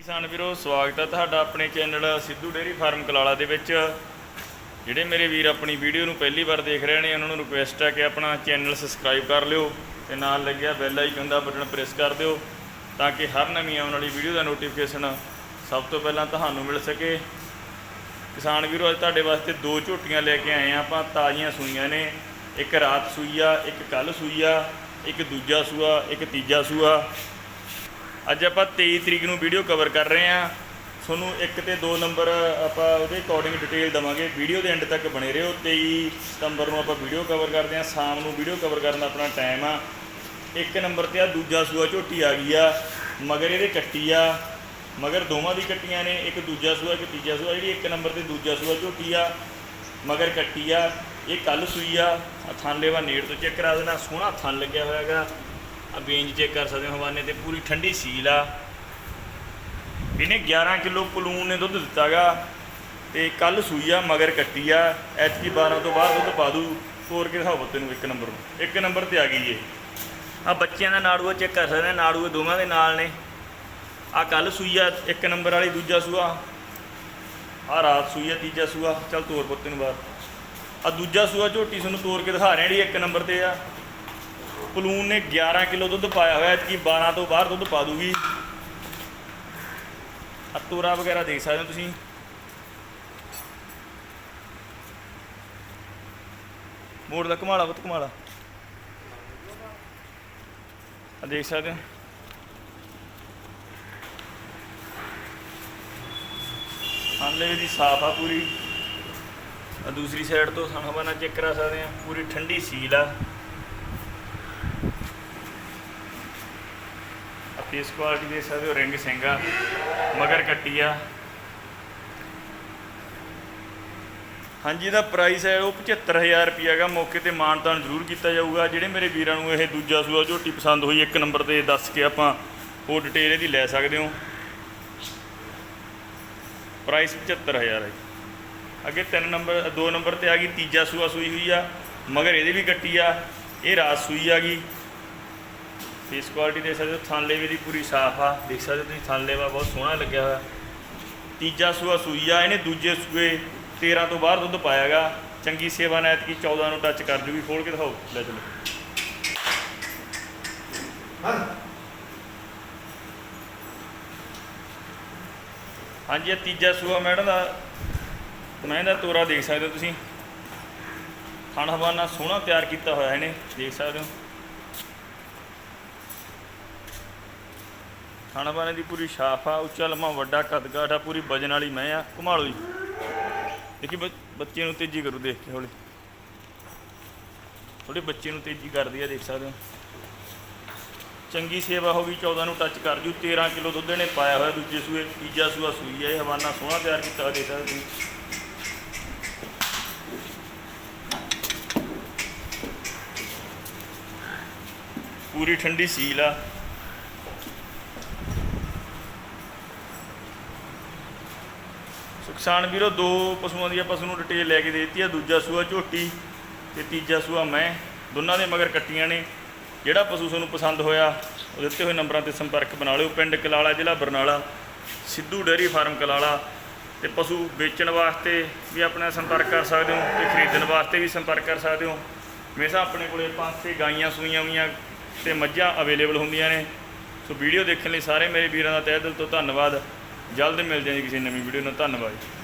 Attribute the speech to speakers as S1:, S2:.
S1: ਕਿਸਾਨ ਵੀਰੋ, ਸਵਾਗਤ ਹੈ ਤੁਹਾਡਾ ਆਪਣੇ channel Sidhu dairy farm Kalala ਦੇ ਵਿੱਚ। ਜਿਹੜੇ ਮੇਰੇ ਵੀਰ ਆਪਣੀ ਵੀਡੀਓ ਨੂੰ ਪਹਿਲੀ ਵਾਰ ਦੇਖ ਰਹੇ ਨੇ, ਉਹਨਾਂ ਨੂੰ ਰਿਕੁਐਸਟ ਹੈ ਕਿ ਆਪਣਾ ਚੈਨਲ ਸਬਸਕ੍ਰਾਈਬ ਕਰ ਲਿਓ ਤੇ ਨਾਲ ਲੱਗਿਆ ਬੈਲ ਆਈਕਨ ਦਾ ਬਟਨ ਪ੍ਰੈਸ ਕਰ ਦਿਓ ਤਾਂ ਕਿ ਹਰ ਨਵੀਂ ਆਉਣ ਵਾਲੀ ਵੀਡੀਓ ਦਾ ਨੋਟੀਫਿਕੇਸ਼ਨ ਸਭ ਤੋਂ ਪਹਿਲਾਂ ਤੁਹਾਨੂੰ ਮਿਲ ਸਕੇ। ਕਿਸਾਨ ਵੀਰੋ, ਅੱਜ ਤੁਹਾਡੇ ਵਾਸਤੇ ਦੋ ਝੋਟੀਆਂ ਲੈ ਕੇ ਆਏ ਆ, ਆਪਾਂ ਤਾਜ਼ੀਆਂ ਸੂਈਆਂ ਨੇ। ਇੱਕ ਰਾਤ ਸੂਈਆ ਇੱਕ ਕੱਲ ਸੂਈਆ ਇੱਕ ਦੂਜਾ ਸੂਆ, ਇੱਕ ਤੀਜਾ ਸੂਆ। ਅੱਜ ਆਪਾਂ 23 ਤਰੀਕ ਨੂੰ ਵੀਡੀਓ ਕਵਰ ਕਰ ਰਹੇ ਹਾਂ। ਤੁਹਾਨੂੰ ਇੱਕ ਤੇ ਦੋ ਨੰਬਰ ਆਪਾਂ ਉਹਦੇ ਅਕੋਰਡਿੰਗ ਡਿਟੇਲ ਦਵਾਂਗੇ। ਵੀਡੀਓ ਦੇ ਐਂਡ ਤੱਕ ਬਣੇ ਰਹੋ। 23 ਸਤੰਬਰ ਨੂੰ ਆਪਾਂ ਵੀਡੀਓ ਕਵਰ ਕਰਦੇ ਹਾਂ। ਸ਼ਾਮ ਨੂੰ ਵੀਡੀਓ ਕਵਰ ਕਰਨ ਦਾ ਆਪਣਾ ਟਾਈਮ ਆ। ਇੱਕ ਨੰਬਰ ਤੇ ਆ, ਦੂਜਾ ਸੂਆ ਝੋਟੀ ਆ ਗਈ ਆ। ਮਗਰ ਇਹਦੇ ਕੱਟੀ ਆ। ਮਗਰ ਦੋਵਾਂ ਦੀ ਕੱਟੀਆਂ ਨੇ। ਇੱਕ ਦੂਜਾ ਸੂਆ ਇੱਕ ਤੀਜਾ ਸੂਆ। ਜਿਹੜੀ ਇੱਕ ਨੰਬਰ ਤੇ ਦੂਜਾ ਸੂਆ ਝੋਟੀ ਆ, ਮਗਰ ਕੱਟੀ ਆ। ਇਹ ਕੱਲ ਸੂਈ ਆ। ਆਹ ਥਣ ਨੇੜ ਤੋਂ ਚੈੱਕ ਕਰਾ ਦੇਣਾ। ਸੋਹਣਾ ਥਣ ਲੱਗਿਆ ਹੋਇਆ ਹੈਗਾ ਆ ਬੇਂਜ ਚੈੱਕ ਕਰ ਸਕਦੇ ਹੋ ਹਵਾਨੇ ਤੇ ਪੂਰੀ ਠੰਡੀ ਸੀਲ ਆ ਇਹਨੇ 11 ਕਿਲੋ ਪਲੂਨ ਨੇ ਦੁੱਧ ਦਿੱਤਾਗਾ ਤੇ ਕੱਲ ਸੂਈ ਆ ਮਗਰ ਕੱਟੀ ਆ ਐਚਪੀ 12 ਤੋਂ ਬਾਅਦ ਦੁੱਧ ਪਾ ਦੂ ਤੋਰ ਕੇ ਦਿਖਾਓ ਤੈਨੂੰ ਇੱਕ ਨੰਬਰ ਨੂੰ ਇੱਕ ਨੰਬਰ ਤੇ ਆ ਗਈ ਇਹ ਆ ਬੱਚਿਆਂ ਦਾ ਨਾੜੂਆ ਚੈੱਕ ਕਰ ਸਕਦੇ ਆ ਨਾੜੂਏ ਦੋਵਾਂ ਦੇ ਨਾਲ ਨੇ ਆ ਕੱਲ ਸੂਈ ਆ ਇੱਕ ਨੰਬਰ ਵਾਲੀ ਦੂਜਾ ਸੂਆ ਆ ਰਾਤ ਸੂਈ ਆ ਤੀਜਾ ਸੂਆ ਚੱਲ ਤੋਰ ਪੁੱਤ ਨੂੰ ਬਾਹਰ ਆ ਦੂਜਾ ਸੂਆ ਝੋਟੀ ਤੁਹਾਨੂੰ ਤੋਰ ਕੇ ਦਿਖਾ ਰਹੇ ਜਿਹੜੀ ਇੱਕ ਨੰਬਰ ਤੇ ਆ ਪਲੂਨ ਨੇ 11 ਕਿਲੋ ਦੁੱਧ ਪਾਇਆ ਹੋਇਆ ਕਿ 12 ਤੋਂ ਬਾਹਰ ਦੁੱਧ ਪਾ ਦੂਗੀ। ਆ ਵਗੈਰਾ ਦੇਖ ਸਕਦੇ ਹੋ ਤੁਸੀਂ। ਮੋੜ ਦਾ ਕਮਾਲਾ ਬਤ ਕਮਾਲਾ ਆ ਦੇਖ ਸਕਦੇ ਹੋ। ਹਾਲੇ ਦੀ ਸਾਫ਼ ਆ ਪੂਰੀ। ਆ ਦੂਸਰੀ ਸਾਈਡ ਤੋਂ ਸੰਹਵਾਨਾ ਚੈੱਕ ਕਰਾ ਸਕਦੇ ਆ ਪੂਰੀ ਠੰਡੀ ਸੀਲ ਆ। ਫੇਸ ਕੁਆਲਿਟੀ ਦੇਖ ਸਕਦੇ ਹੋ, ਰਿੰਗ ਸਿੰਘਾ ਮਗਰ ਕੱਟੀ ਆ ਹਾਂਜੀ, ਇਹਦਾ ਪ੍ਰਾਈਸ ਹੈ ਉਹ 75000 ਰੁਪਿਆ ਹੈਗਾ ਮੌਕੇ ਤੇ ਮਾਨਤਾਨ ਜ਼ਰੂਰ ਕੀਤਾ ਜਾਊਗਾ। ਜਿਹੜੇ ਮੇਰੇ ਵੀਰਾਂ ਨੂੰ ਇਹ ਦੂਜਾ ਸੂਆ ਝੋਟੀ ਪਸੰਦ ਹੋਈ, ਇੱਕ ਨੰਬਰ ਤੇ ਦੱਸ ਕੇ ਆਪਾਂ ਹੋਰ ਡਿਟੇਲ ਇਹਦੀ ਲੈ ਸਕਦੇ ਹੋ। ਪ੍ਰਾਈਸ 75000 ਹੈ ਅੱਗੇ ਤਿੰਨ ਨੰਬਰ, ਦੋ ਨੰਬਰ ਤੇ ਆ ਗਈ, ਤੀਜਾ ਸੂਆ ਸੂਈ ਹੋਈ ਆ। ਮਗਰ ਇਹਦੇ ਵੀ ਕੱਟੀ ਆ। ਇਹ ਰਾਤ ਸੂਈ ਆ ਗਈ। ਫੇਸ ਕੁਆਲਿਟੀ ਦੇਖ ਸਕਦੇ ਹੋ ਥਾਨਲੇਵੇ ਦੀ ਪੂਰੀ ਸਾਫ਼ ਆ ਦੇਖ ਸਕਦੇ ਹੋ ਤੁਸੀਂ ਥਾਨਲੇਵਾ ਬਹੁਤ ਸੋਹਣਾ ਲੱਗਿਆ ਹੋਇਆ। ਤੀਜਾ ਸੂਆ ਸੂਈ ਆ ਇਹਨੇ ਦੂਜੇ ਸੂਏ 13 ਤੋਂ ਬਾਹਰ ਦੁੱਧ ਪਾਇਆਗਾ ਚੰਗੀ ਸੇਵਾ ਨਾਲ ਐਤਕੀ 14 ਨੂੰ ਟੱਚ ਕਰ ਜੂਗੀ ਖੋਲ ਕੇ ਦਿਖਾਓ। ਲੈ ਚਲੋ। ਹਾਂਜੀ ਇਹ ਤੀਜਾ ਸੂਆ ਮੈਡਮ ਦਾ ਮੈਂ ਇਹਦਾ ਤੋਰਾ ਦੇਖ ਸਕਦੇ ਹੋ ਤੁਸੀਂ। ਖਾਣ ਹਵਾਨਾ ਸੋਹਣਾ ਤਿਆਰ ਕੀਤਾ ਹੋਇਆ ਇਹਨੇ ਦੇਖ ਸਕਦੇ ਹੋ। ਖਾਣਾ ਬਾਣੇ ਦੀ ਪੂਰੀ ਸਾਫ਼ ਆ, ਉੱਚਾ ਲੰਮਾ ਵੱਡਾ ਕੱਦ-ਕਾਠ ਆ, ਪੂਰੀ ਵਜਨ ਵਾਲੀ ਮੈਂ ਆ, ਘੁਮਾਲੋ ਜੀ। ਦੇਖੀ ਬੱਚ- ਬੱਚੇ ਨੂੰ ਤੇਜ਼ੀ ਕਰੂ, ਦੇਖ ਕੇ ਹੌਲੀ। ਥੋੜੇ ਬੱਚੇ ਨੂੰ ਤੇਜ਼ੀ ਕਰਦੀ ਆ, ਦੇਖ ਸਕਦੇ ਹੋ। ਚੰਗੀ ਸੇਵਾ ਹੋ ਗਈ 14 ਨੂੰ ਟੱਚ ਕਰ ਜੂ 13 ਕਿਲੋ ਦੁੱਧ ਨੇ ਪਾਇਆ ਹੋਇਆ, ਦੂਜੇ ਸੂਏ, ਤੀਜਾ ਸੂਆ ਸੂਈ ਹੈ ਇਹ ਹਵਾਨਾ ਸੋਹਣਾ ਤਿਆਰ ਕੀਤਾ ਦੇਖ ਸਕਦੇ ਤੁਸੀਂ। ਪੂਰੀ ਠੰਡੀ ਸੀਲ ਆ। ਕਿਸਾਨ ਵੀਰੋ, ਦੋ ਪਸ਼ੂਆਂ ਦੀ ਆਪਾਂ ਤੁਹਾਨੂੰ ਡਿਟੇਲ ਲੈ ਕੇ ਦੇ ਦਿੱਤੀ ਆ। ਦੂਜਾ ਸੂਆ ਝੋਟੀ ਤੇ ਤੀਜਾ ਸੂਆ ਮੈਂ। ਦੋਨਾਂ ਦੇ ਮਗਰ ਕੱਟੀਆਂ ਨੇ। ਜਿਹੜਾ ਪਸ਼ੂ ਤੁਹਾਨੂੰ ਪਸੰਦ ਹੋਇਆ, ਉਹ ਦਿੱਤੇ ਹੋਏ ਨੰਬਰਾਂ ਤੇ ਸੰਪਰਕ ਬਣਾ ਲਿਓ। ਪਿੰਡ ਕਲਾਲਾ, ਜ਼ਿਲ੍ਹਾ ਬਰਨਾਲਾ, ਸਿੱਧੂ ਡੇਅਰੀ ਫਾਰਮ ਕਲਾਲਾ। ਤੇ ਪਸ਼ੂ ਵੇਚਣ ਵਾਸਤੇ ਵੀ ਆਪਣਾ ਸੰਪਰਕ ਕਰ ਸਕਦੇ ਹੋ ਤੇ ਖਰੀਦਣ ਵਾਸਤੇ ਵੀ ਸੰਪਰਕ ਕਰ ਸਕਦੇ ਹੋ। ਹਮੇਸ਼ਾ ਆਪਣੇ ਕੋਲੇ ਪੰਜ ਛੇ ਗਾਈਆਂ, ਸੂਈਆਂ ਹੋਈਆਂ ਤੇ ਮੱਝਾਂ ਅਵੇਲੇਬਲ ਹੁੰਦੀਆਂ ਨੇ। ਸੋ ਵੀਡੀਓ ਦੇਖਣ ਲਈ ਸਾਰੇ ਮੇਰੇ ਵੀਰਾਂ ਦਾ ਤਹਿ ਦਿਲ ਤੋਂ ਧੰਨਵਾਦ। ਜਲਦ ਮਿਲ ਹਾਂ ਕਿਸੇ ਨਵੀਂ ਵੀਡੀਓ ਨਾਲ। ਧੰਨਵਾਦ ਜੀ।